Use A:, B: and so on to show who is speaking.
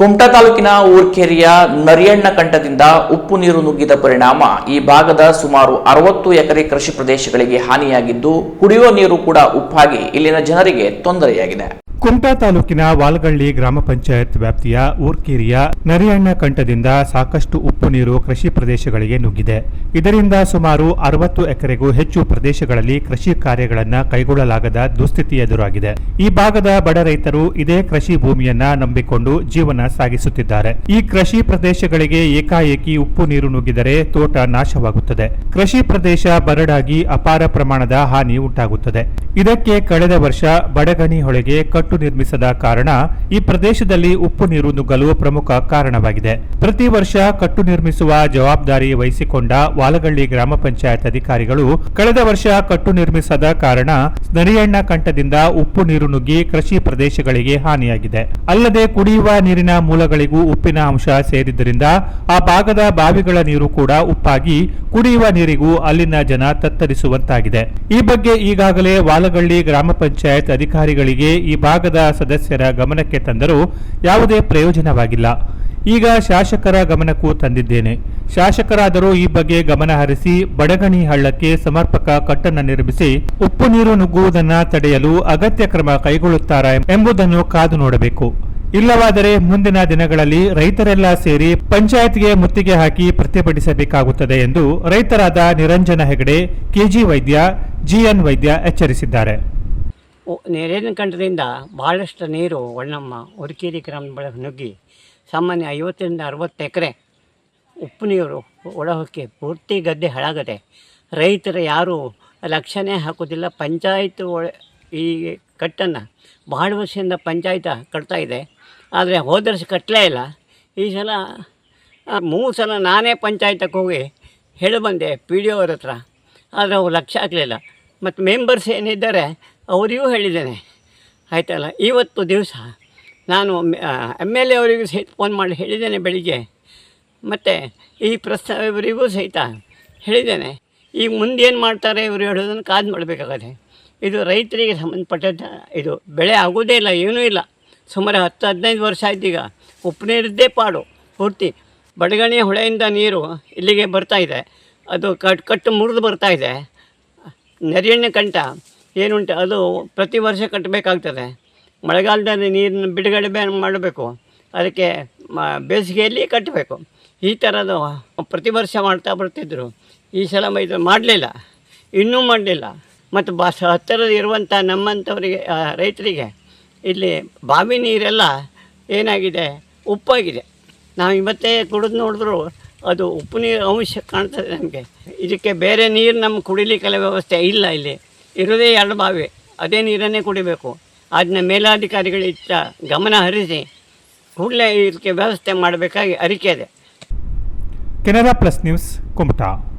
A: ಕುಮಟಾ ತಾಲೂಕಿನ ಊರ್ಕೆರೆಯ ನರಿಯಣ್ಣ ಕಂಠದಿಂದ ಉಪ್ಪು ನೀರು ನುಗ್ಗಿದ ಪರಿಣಾಮ ಈ ಭಾಗದ ಸುಮಾರು ಅರವತ್ತು ಎಕರೆ ಕೃಷಿ ಪ್ರದೇಶಗಳಿಗೆ ಹಾನಿಯಾಗಿದ್ದು ಕುಡಿಯುವ ನೀರು ಕೂಡ ಉಪ್ಪಾಗಿ ಇಲ್ಲಿನ ಜನರಿಗೆ ತೊಂದರೆಯಾಗಿದೆ.
B: ಕುಮಟಾ ತಾಲೂಕಿನ ವಾಲ್ಗಳ್ಳಿ ಗ್ರಾಮ ಪಂಚಾಯತ್ ವ್ಯಾಪ್ತಿಯ ಊರ್ಕೇರಿಯ ನರಿಯಣ್ಣ ಕಂಠದಿಂದ ಸಾಕಷ್ಟು ಉಪ್ಪು ನೀರು ಕೃಷಿ ಪ್ರದೇಶಗಳಿಗೆ ನುಗ್ಗಿದೆ. ಇದರಿಂದ ಸುಮಾರು ಅರವತ್ತು ಎಕರೆಗೂ ಹೆಚ್ಚು ಪ್ರದೇಶಗಳಲ್ಲಿ ಕೃಷಿ ಕಾರ್ಯಗಳನ್ನು ಕೈಗೊಳ್ಳಲಾಗದ ದುಸ್ಥಿತಿ ಎದುರಾಗಿದೆ. ಈ ಭಾಗದ ಬಡ ರೈತರು ಇದೇ ಕೃಷಿ ಭೂಮಿಯನ್ನ ನಂಬಿಕೊಂಡು ಜೀವನ ಸಾಗಿಸುತ್ತಿದ್ದಾರೆ. ಈ ಕೃಷಿ ಪ್ರದೇಶಗಳಿಗೆ ಏಕಾಏಕಿ ಉಪ್ಪು ನೀರು ನುಗ್ಗಿದರೆ ತೋಟ ನಾಶವಾಗುತ್ತದೆ. ಕೃಷಿ ಪ್ರದೇಶ ಬರಡಾಗಿ ಅಪಾರ ಪ್ರಮಾಣದ ಹಾನಿ ಉಂಟಾಗುತ್ತದೆ. ಇದಕ್ಕೆ ಕಳೆದ ವರ್ಷ ಬಡಗಣಿ ಹೊಳೆಗೆ ಕಟ್ಟು ನಿರ್ಮಿಸದ ಕಾರಣ ಈ ಪ್ರದೇಶದಲ್ಲಿ ಉಪ್ಪು ನೀರು ನುಗ್ಗಲು ಪ್ರಮುಖ ಕಾರಣವಾಗಿದೆ. ಪ್ರತಿ ವರ್ಷ ಕಟ್ಟು ನಿರ್ಮಿಸುವ ಜವಾಬ್ದಾರಿ ವಹಿಸಿಕೊಂಡ ವಾಲಗಳ್ಳಿ ಗ್ರಾಮ ಪಂಚಾಯತ್ ಅಧಿಕಾರಿಗಳು ಕಳೆದ ವರ್ಷ ಕಟ್ಟು ನಿರ್ಮಿಸದ ಕಾರಣ ನರಿಯಣ್ಣ ಕಂಠದಿಂದ ಉಪ್ಪು ನೀರು ನುಗ್ಗಿ ಕೃಷಿ ಪ್ರದೇಶಗಳಿಗೆ ಹಾನಿಯಾಗಿದೆ. ಅಲ್ಲದೆ ಕುಡಿಯುವ ನೀರಿನ ಮೂಲಗಳಿಗೂ ಉಪ್ಪಿನ ಅಂಶ ಸೇರಿದ್ದರಿಂದ ಆ ಭಾಗದ ಬಾವಿಗಳ ನೀರು ಕೂಡ ಉಪ್ಪಾಗಿ ಕುಡಿಯುವ ನೀರಿಗೂ ಅಲ್ಲಿನ ಜನ ತತ್ತರಿಸುವಂತಾಗಿದೆ. ಈ ಬಗ್ಗೆ ಈಗಾಗಲೇ ವಾಲಗಳ್ಳಿ ಗ್ರಾಮ ಪಂಚಾಯತ್ ಅಧಿಕಾರಿಗಳಿಗೆ ಈ ಭಾಗದ ಸದಸ್ಯರ ಗಮನಕ್ಕೆ ತಂದರೂ ಯಾವುದೇ ಪ್ರಯೋಜನವಾಗಿಲ್ಲ. ಈಗ ಶಾಸಕರ ಗಮನಕ್ಕೂ ತಂದಿದ್ದೇನೆ. ಶಾಸಕರಾದರೂ ಈ ಬಗ್ಗೆ ಗಮನ ಹರಿಸಿ ಬಡಗಣಿ ಹಳ್ಳಕ್ಕೆ ಸಮರ್ಪಕ ಕಟ್ಟನ್ನು ನಿರ್ಮಿಸಿ ಉಪ್ಪು ನೀರು ನುಗ್ಗುವುದನ್ನು ತಡೆಯಲು ಅಗತ್ಯ ಕ್ರಮ ಕೈಗೊಳ್ಳುತ್ತಾರಾ ಎಂಬುದನ್ನು ಕಾದು ನೋಡಬೇಕು. ಇಲ್ಲವಾದರೆ ಮುಂದಿನ ದಿನಗಳಲ್ಲಿ ರೈತರೆಲ್ಲ ಸೇರಿ ಪಂಚಾಯತ್ಗೆ ಮುತ್ತಿಗೆ ಹಾಕಿ ಪ್ರತಿಭಟಿಸಬೇಕಾಗುತ್ತದೆ ಎಂದು ರೈತರಾದ ನಿರಂಜನ ಹೆಗಡೆ, ಕೆಜಿ ವೈದ್ಯ, ಜಿಎನ್ ವೈದ್ಯ ಎಚ್ಚರಿಸಿದ್ದಾರೆ.
C: ನೀರಿನ ಕಂಠದಿಂದ ಭಾಳಷ್ಟು ನೀರು ಒಣ್ಣಮ್ಮ ಉರ್ಕೇರಿ ಗ್ರಾಮದ ಬಳಿ ನುಗ್ಗಿ ಸಾಮಾನ್ಯ ಐವತ್ತರಿಂದ ಅರವತ್ತು ಎಕರೆ ಉಪ್ಪು ನೀರು ಒಳಹೊಕ್ಕಿ ಪೂರ್ತಿ ಗದ್ದೆ ಹಾಳಾಗದೆ ರೈತರು ಯಾರೂ ಲಕ್ಷಣೆ ಹಾಕೋದಿಲ್ಲ ಪಂಚಾಯತ್ ಈ ಕಟ್ಟನ್ನು ಭಾಳ ವರ್ಷದಿಂದ ಪಂಚಾಯತ ಇದೆ. ಆದರೆ ಹೋದ ಕಟ್ಟಲೇ ಇಲ್ಲ. ಈ ಸಲ ಮೂರು ಸಲ ನಾನೇ ಪಂಚಾಯತಕ್ಕೆ ಹೋಗಿ ಹೇಳಿ ಬಂದೆ, ಪಿ ಡಿ ಅವ್ರ ಹತ್ರ. ಆದರೆ ಅವ್ರು ಲಕ್ಷ ಆಗಲಿಲ್ಲ ಮತ್ತು ಮೆಂಬರ್ಸ್ ಏನಿದ್ದಾರೆ ಅವರಿಗೂ ಹೇಳಿದ್ದೇನೆ. ಆಯ್ತಲ್ಲ? ಇವತ್ತು ದಿವಸ ನಾನು ಎಂ ಎಲ್ ಎ ಅವರಿಗೂ ಸಹಿತ ಫೋನ್ ಮಾಡಿ ಹೇಳಿದ್ದೇನೆ ಬೆಳಿಗ್ಗೆ. ಮತ್ತು ಈ ಪ್ರಸ್ತಾವ ಇವರಿಗೂ ಸಹಿತ ಹೇಳಿದ್ದೇನೆ. ಈಗ ಮುಂದೇನು ಮಾಡ್ತಾರೆ ಇವರು ಹೇಳೋದನ್ನು ಕಾದು ಮಾಡಬೇಕಾಗತ್ತೆ. ಇದು ರೈತರಿಗೆ ಸಂಬಂಧಪಟ್ಟಂಥ ಇದು ಬೆಳೆ ಆಗೋದೇ ಇಲ್ಲ, ಏನೂ ಇಲ್ಲ. ಸುಮಾರು ಹತ್ತು, ಹದಿನೈದು ವರ್ಷ ಆಯ್ತೀಗ ಉಪ್ಪು ನೀರಿದ್ದೇ ಪಾಡು. ಪೂರ್ತಿ ಬಡಗಣಿ ಹೊಳೆಯಿಂದ ನೀರು ಇಲ್ಲಿಗೆ ಬರ್ತಾ ಇದೆ. ಅದು ಕಟ್, ಕಟ್ಟು ಮುರಿದು ಬರ್ತಾಯಿದೆ ನರಿಯಣ್ಣ ಕಂಠ. ಏನುಂಟು, ಅದು ಪ್ರತಿ ವರ್ಷ ಕಟ್ಟಬೇಕಾಗ್ತದೆ ಮಳೆಗಾಲದಲ್ಲಿ ನೀರನ್ನು ಬಿಡುಗಡೆ ಮಾಡಬೇಕು. ಅದಕ್ಕೆ ಬೇಸಿಗೆಯಲ್ಲಿ ಕಟ್ಟಬೇಕು. ಈ ಥರದ್ದು ಪ್ರತಿ ವರ್ಷ ಮಾಡ್ತಾ ಬರ್ತಿದ್ದರು ಈ ಸಲ ಇದು ಮಾಡಲಿಲ್ಲ. ಇನ್ನೂ ಮಾಡಲಿಲ್ಲ. ಮತ್ತು ಬಾ, ಹತ್ತಿರದ ಇರುವಂಥ ನಮ್ಮಂಥವರಿಗೆ ರೈತರಿಗೆ ಇಲ್ಲಿ ಬಾವಿ ನೀರೆಲ್ಲ ಏನಾಗಿದೆ, ಉಪ್ಪಾಗಿದೆ. ನಾವು ಇವತ್ತೇ ಕುಡಿದು ನೋಡಿದ್ರು ಅದು ಉಪ್ಪು ನೀರು ಅಂಶ ಕಾಣ್ತದೆ ನಮಗೆ. ಇದಕ್ಕೆ ಬೇರೆ ನೀರು ನಮ್ಮ ಕುಡಿಲಿಕ್ಕೆಲ್ಲ ವ್ಯವಸ್ಥೆ ಇಲ್ಲ ಇಲ್ಲಿ. ಇರೋದೇ ಎರಡು ಬಾವಿ. ಅದೇ ನೀರನ್ನೇ ಕುಡಿಬೇಕು. ಅದನ್ನ ಮೇಲಾಧಿಕಾರಿಗಳಿಂದ ಗಮನ ಹರಿಸಿ ಕೂಡಲೇ ಇದಕ್ಕೆ ವ್ಯವಸ್ಥೆ ಮಾಡಬೇಕಾಗಿ ಅರಿಕೆ ಇದೆ.
B: Canara plus news Kumta.